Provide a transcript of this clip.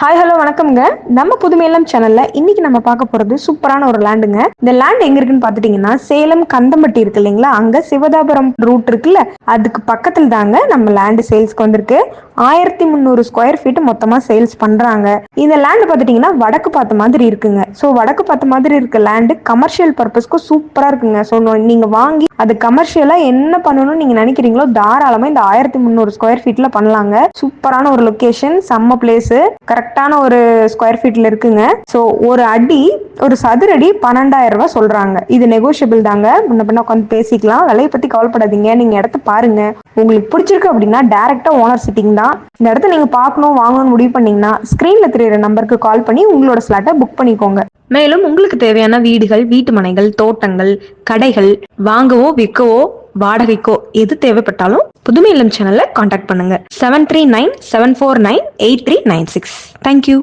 Hi hello வணக்கம்ங்க. நம்ம புதுமையிலம் சேனல்ல இன்னைக்கு நம்ம பார்க்க போறது சூப்பரான ஒரு லேண்டுங்க இந்த லேண்ட் எங்க இருக்குன்னு பாத்துட்டீங்கன்னா சேலம் கந்தம்பட்டி இருக்கு இல்லைங்களா? அங்க சிவதாபுரம் ரூட் இருக்குல்ல அதுக்கு பக்கத்துல தாங்க நம்ம லேண்டு சேல்ஸ்க்கு வந்திருக்கு. ஆயிரத்தி முந்நூறு ஸ்கொயர் ஃபீட் மொத்தமா சேல்ஸ் பண்றாங்க. இந்த லேண்ட் பாத்துட்டீங்கன்னா வடக்கு பார்த்த மாதிரி இருக்குங்க. ஸோ வடக்கு பார்த்த மாதிரி இருக்க லேண்டு கமர்ஷியல் பர்பஸ்க்கு சூப்பரா இருக்குங்க. ஸோ நீங்க வாங்கி அது கமர்ஷியலா என்ன பண்ணணும்னு நீங்க நினைக்கிறீங்களோ தாராளமா இந்த ஆயிரத்தி முந்நூறு ஸ்கொயர் ஃபீட்ல பண்ணலாங்க. சூப்பரான ஒரு லொக்கேஷன் செம்ம பிளேஸ் கரெக்டான ஒரு ஸ்கொயர் ஃபீட்ல இருக்குங்க. ஸோ ஒரு அடி ஒரு சதுரடி பன்னெண்டாயிரம் ரூபாய் சொல்றாங்க. இது நெகோஷியபிள் தாங்க. முன்ன பின்ன உட்காந்து பேசிக்கலாம். விலையை பத்தி கவலைப்படாதீங்க. நீங்க இடத்த பாருங்க. உங்களுக்கு பிடிச்சிருக்கு அப்படின்னா டைரக்டா ஓனர் சிட்டிங் தான். இந்த இடத்த நீங்க பார்க்கணும் வாங்கணும்னு முடிவு பண்ணீங்கன்னா ஸ்கிரீன்ல தெரியுற நம்பருக்கு கால் பண்ணி உங்களோட ஸ்லாட்டை புக் பண்ணிக்கோங்க. மேலும் உங்களுக்கு தேவையான வீடுகள் வீட்டு மனைகள் தோட்டங்கள் கடைகள் வாங்கவோ விற்கவோ வாடகைக்கோ எது தேவைப்பட்டாலும் புதுமை இல்லம் சேனல்ல காண்டாக்ட் பண்ணுங்க seven three nine seven four nine eight three nine six thank you